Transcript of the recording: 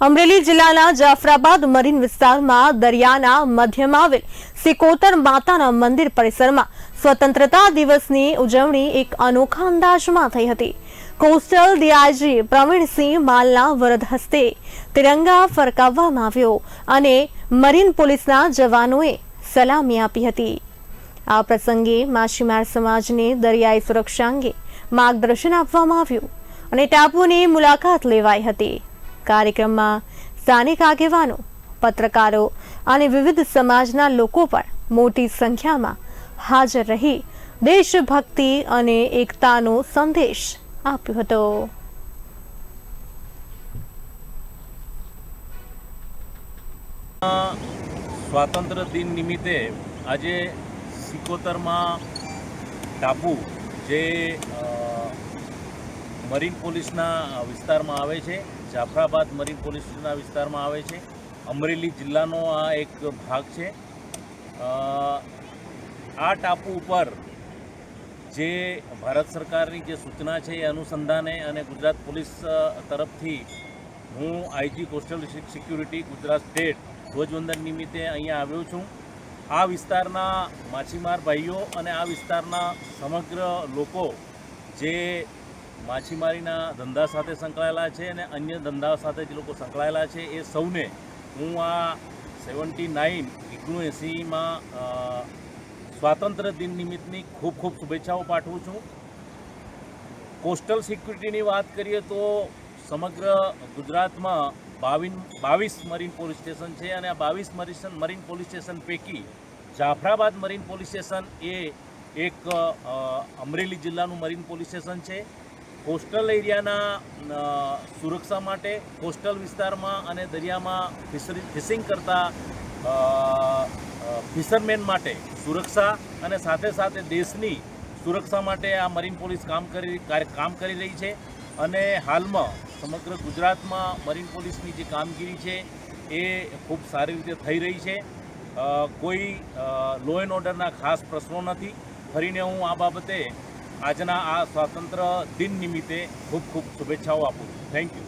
અમરેલી જિલ્લાના જાફરાબાદ મરીન વિસ્તારમાં દરિયાના મધ્યમાં આવેલ સિકોતર માતાના મંદિર પરિસરમાં સ્વતંત્રતા દિવસની ઉજવણી એક અનોખા અંદાજમાં થઈ હતી. કોસ્ટલ ડીઆઈજી પ્રવીણસિંહ માલના વરદ હસ્તે તિરંગા ફરકાવવામાં આવ્યો અને મરીન પોલીસના જવાનોએ સલામી આપી હતી. આ પ્રસંગે માછીમાર સમાજને દરિયાઈ સુરક્ષા અંગે માર્ગદર્શન આપવામાં આવ્યું અને ટાપુની મુલાકાત લેવાઈ હતી. કાર્યક્રમમાં સ્થાનિક આગેવાનો, પત્રકારો અને વિવિધ સમાજના લોકો પણ મોટી સંખ્યામાં હાજર રહી દેશભક્તિ અને એકતાનો સંદેશ આપ્યો હતો. સ્વાતંત્ર્ય દિન નિમિત્તે આજે સિકોતરમાં ટાપુ જે મરીન પોલીસના વિસ્તારમાં આવે છે, જાફરાબાદ મરીન પોલીસના વિસ્તારમાં આવે છે. અમરેલી જિલ્લાનો આ એક ભાગ છે. આ ટાપુ ઉપર જે ભારત સરકારની જે સૂચના છે એ અનુસંધાને અને ગુજરાત પોલીસ તરફથી હું IG coastal security Gujarat state ધ્વજવંદન નિમિત્તે અહીંયા આવ્યો છું. આ વિસ્તારના માછીમાર ભાઈઓ અને આ વિસ્તારના સમગ્ર લોકો જે માછીમારીના ધંધા સાથે સંકળાયેલા છે અને અન્ય ધંધા સાથે જે લોકો સંકળાયેલા છે એ સૌને હું આ સેવન્ટી નાઇન એંસીમાં સ્વાતંત્ર્ય દિન નિમિત્તની ખૂબ ખૂબ શુભેચ્છાઓ પાઠવું છું. કોસ્ટલ સિક્યુરિટીની વાત કરીએ તો સમગ્ર ગુજરાતમાં બાવીન, બાવીસ મરીન પોલીસ સ્ટેશન છે અને આ બાવીસ મરીન મરીન પોલીસ સ્ટેશન પૈકી જાફરાબાદ મરીન પોલીસ સ્ટેશન એ એક અમરેલી જિલ્લાનું મરીન પોલીસ સ્ટેશન છે. કોસ્ટલ એરિયાના સુરક્ષા માટે કોસ્ટલ વિસ્તારમાં અને દરિયામાં ફિશરી, ફિશિંગ કરતા ફિશરમેન માટે સુરક્ષા અને સાથે સાથે દેશની સુરક્ષા માટે આ મરીન પોલીસ કામ કરી કામ કરી રહી છે. અને હાલમાં સમગ્ર ગુજરાતમાં મરીન પોલીસની જે કામગીરી છે એ ખૂબ સારી રીતે થઈ રહી છે. કોઈ લો એન્ડ ઓર્ડરના ખાસ પ્રશ્નો નથી. ફરીને હું આ બાબતે આજના આ સ્વાતંત્ર્ય દિન નિમિત્તે ખૂબ ખૂબ શુભેચ્છાઓ આપું છું થેન્ક યુ